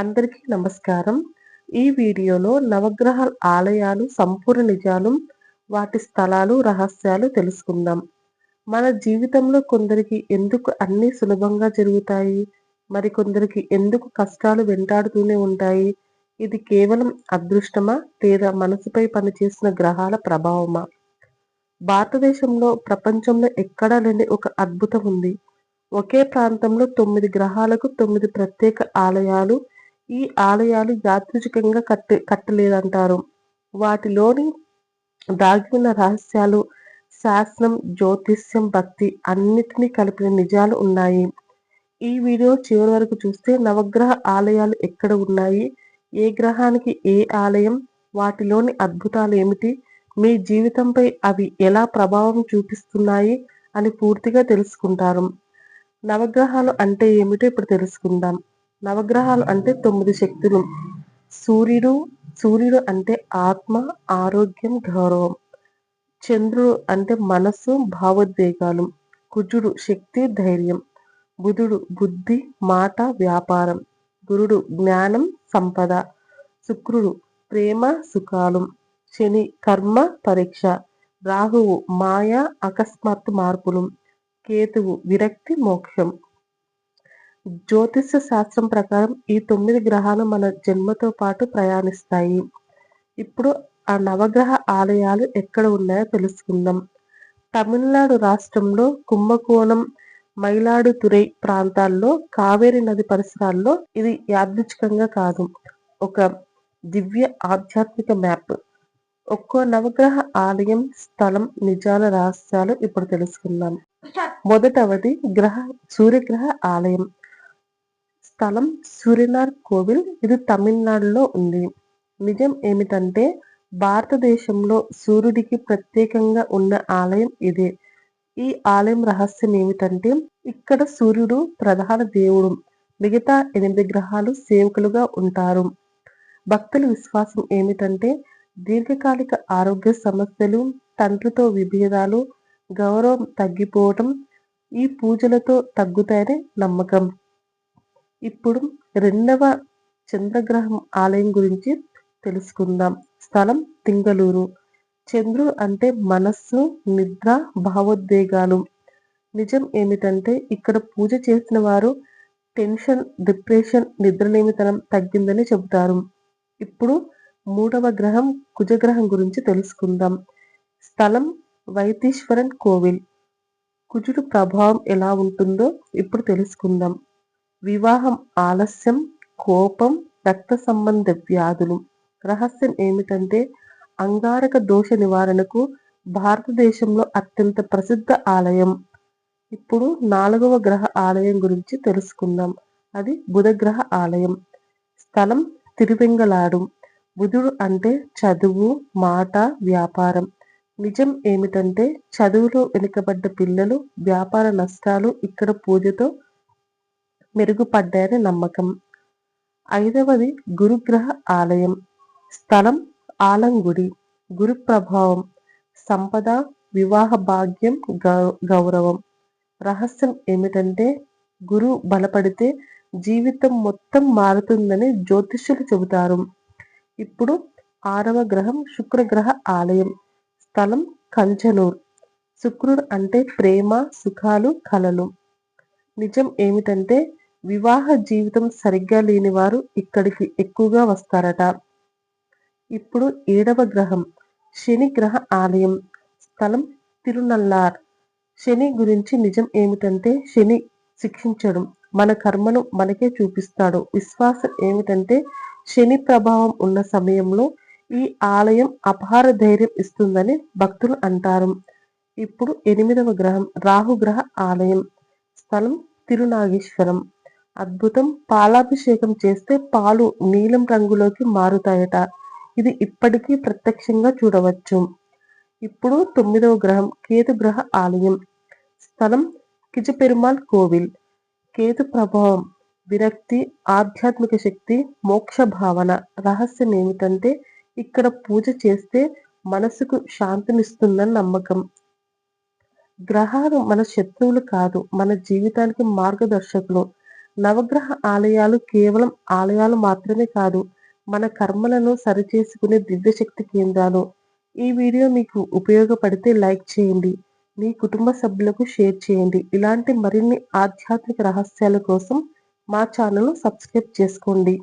అందరికీ నమస్కారం. ఈ వీడియోలో నవగ్రహ ఆలయాలు సంపూర్ణ నిజాలు వాటి స్థలాలు రహస్యాలు తెలుసుకుందాం. మన జీవితంలో కొందరికి ఎందుకు అన్నీ సులభంగా జరుగుతాయి? మరికొందరికి ఎందుకు కష్టాలు వెంటాడుతూనే ఉంటాయి? ఇది కేవలం అదృష్టమా? లేదా మనసుపై పనిచేసిన గ్రహాల ప్రభావమా? భారతదేశంలో ప్రపంచంలో ఎక్కడా లేని ఒక అద్భుతం ఉంది. ఒకే ప్రాంతంలో తొమ్మిది గ్రహాలకు తొమ్మిది ప్రత్యేక ఆలయాలు ఈ ఆలయాలు యాదృచ్ఛికంగా కట్ట కట్టలేదంటారు. వాటిలోని దాగి ఉన్న రహస్యాలు శాస్త్రం జ్యోతిష్యం భక్తి అన్నిటినీ కలిపిన నిజాలు ఉన్నాయి. ఈ వీడియో చివరి వరకు చూస్తే నవగ్రహ ఆలయాలు ఎక్కడ ఉన్నాయి? ఏ గ్రహానికి ఏ ఆలయం? వాటిలోని అద్భుతాలు ఏమిటి? మీ జీవితంపై అవి ఎలా ప్రభావం చూపిస్తున్నాయి? అని పూర్తిగా తెలుసుకుంటారు. నవగ్రహాలు అంటే ఏమిటో ఇప్పుడు తెలుసుకుందాం. నవగ్రహాలు అంటే తొమ్మిది శక్తులు. సూర్యుడు సూర్యుడు అంటే ఆత్మ ఆరోగ్యం గౌరవం. చంద్రుడు అంటే మనస్సు భావోద్వేగాలు. కుజుడు శక్తి ధైర్యం. బుధుడు బుద్ధి మాట వ్యాపారం. గురుడు జ్ఞానం సంపద. శుక్రుడు ప్రేమ సుఖాలు. శని కర్మ పరీక్ష. రాహువు మాయ అకస్మాత్తు మార్పులు. కేతువు విరక్తి మోక్షం. జ్యోతిష శాస్త్రం ప్రకారం ఈ తొమ్మిది గ్రహాలు మన జన్మతో పాటు ప్రయాణిస్తాయి. ఇప్పుడు ఆ నవగ్రహ ఆలయాలు ఎక్కడ ఉన్నాయో తెలుసుకుందాం. తమిళనాడు రాష్ట్రంలో కుంభకోణం మైలాడుతురై ప్రాంతాల్లో కావేరి నది పరిసరాల్లో ఇది యాదృచ్ఛికంగా కాదు. ఒక దివ్య ఆధ్యాత్మిక మ్యాప్. ఒక్కో నవగ్రహ ఆలయం స్థలం నిజాల రహస్యాలు ఇప్పుడు తెలుసుకుందాం. మొదటవది గ్రహ సూర్యగ్రహ ఆలయం. స్థలం సూర్యనార్ కోవిల్. ఇది తమిళనాడులో ఉంది. నిజం ఏమిటంటే భారతదేశంలో సూర్యుడికి ప్రత్యేకంగా ఉన్న ఆలయం ఇదే. ఈ ఆలయం రహస్యం ఏమిటంటే ఇక్కడ సూర్యుడు ప్రధాన దేవుడు. మిగతా ఎనిమిది గ్రహాలు సేవకులుగా ఉంటారు. భక్తుల విశ్వాసం ఏమిటంటే దీర్ఘకాలిక ఆరోగ్య సమస్యలు తండ్రితో విభేదాలు గౌరవం తగ్గిపోవటం ఈ పూజలతో తగ్గుతాయని నమ్మకం. ఇప్పుడు రెండవ చంద్రగ్రహం ఆలయం గురించి తెలుసుకుందాం. స్థలం తింగలూరు చంద్రుడు అంటే మనస్సు నిద్ర భావోద్వేగాలు. నిజం ఏమిటంటే ఇక్కడ పూజ చేసిన వారు టెన్షన్ డిప్రెషన్ నిద్రలేమితనం తగ్గిందని చెబుతారు. ఇప్పుడు మూడవ గ్రహం కుజగ్రహం గురించి తెలుసుకుందాం. స్థలం వైతీశ్వరన్ కోవిల్. కుజుడు ప్రభావం ఎలా ఉంటుందో ఇప్పుడు తెలుసుకుందాం. వివాహం ఆలస్యం కోపం రక్త సంబంధ వ్యాధులు. రహస్యం ఏమిటంటే అంగారక దోష నివారణకు భారతదేశంలో అత్యంత ప్రసిద్ధ ఆలయం. ఇప్పుడు నాలుగవ గ్రహ ఆలయం గురించి తెలుసుకుందాం. అది బుధగ్రహ ఆలయం. స్థలం తిరువెంగళాడు బుధుడు అంటే చదువు మాట వ్యాపారం. నిజం ఏమిటంటే చదువులో వెనుకబడ్డ పిల్లలు వ్యాపార నష్టాలు ఇక్కడ పూజతో మెరుగుపడ్డాయని నమ్మకం. ఐదవది గురుగ్రహ ఆలయం. స్థలం ఆలంగుడి. గురు ప్రభావం. సంపద వివాహ భాగ్యం గౌరవం. రహస్యం ఏమిటంటే గురు బలపడితే జీవితం మొత్తం మారుతుందని జ్యోతిష్యులు చెబుతారు. ఇప్పుడు ఆరవ గ్రహం శుక్రగ్రహ ఆలయం. స్థలం కంచనూర్. శుక్రుడు అంటే ప్రేమ సుఖాలు కలలు. నిజం ఏమిటంటే వివాహ జీవితం సరిగ్గా లేని వారు ఇక్కడికి ఎక్కువగా వస్తారట. ఇప్పుడు ఏడవ గ్రహం శని గ్రహ ఆలయం స్థలం తిరునల్లార్. శని గురించి నిజం ఏమిటంటే శని శిక్షించడం మన కర్మను మనకే చూపిస్తాడు. విశ్వాసం ఏమిటంటే శని ప్రభావం ఉన్న సమయంలో ఈ ఆలయం అపార ధైర్యం ఇస్తుందని భక్తులు అంటారు. ఇప్పుడు ఎనిమిదవ గ్రహం రాహుగ్రహ ఆలయం స్థలం తిరునాగేశ్వరం. అద్భుతం. పాలాభిషేకం చేస్తే పాలు నీలం రంగులోకి మారుతాయట. ఇది ఇప్పటికీ ప్రత్యక్షంగా చూడవచ్చు. ఇప్పుడు తొమ్మిదవ గ్రహం కేతు గ్రహ ఆలయం. స్థలం కిజపెరుమాల్ కోవిల్. కేతు ప్రభావం విరక్తి ఆధ్యాత్మిక శక్తి మోక్ష భావన. రహస్యం ఏమిటంటే ఇక్కడ పూజ చేస్తే మనసుకు శాంతినిస్తుందని నమ్మకం. గ్రహాలు మన శత్రువులు కాదు మన జీవితానికి మార్గదర్శకులు. నవగ్రహ ఆలయాలు కేవలం ఆలయాలు మాత్రమే కాదు మన కర్మలను సరిచేసుకునే దివ్యశక్తి కేంద్రాలు. ఈ వీడియో మీకు ఉపయోగపడితే లైక్ చేయండి మీ కుటుంబ సభ్యులకు షేర్ చేయండి. ఇలాంటి మరిన్ని ఆధ్యాత్మిక రహస్యాల కోసం మా ఛానల్ను సబ్స్క్రైబ్ చేసుకోండి.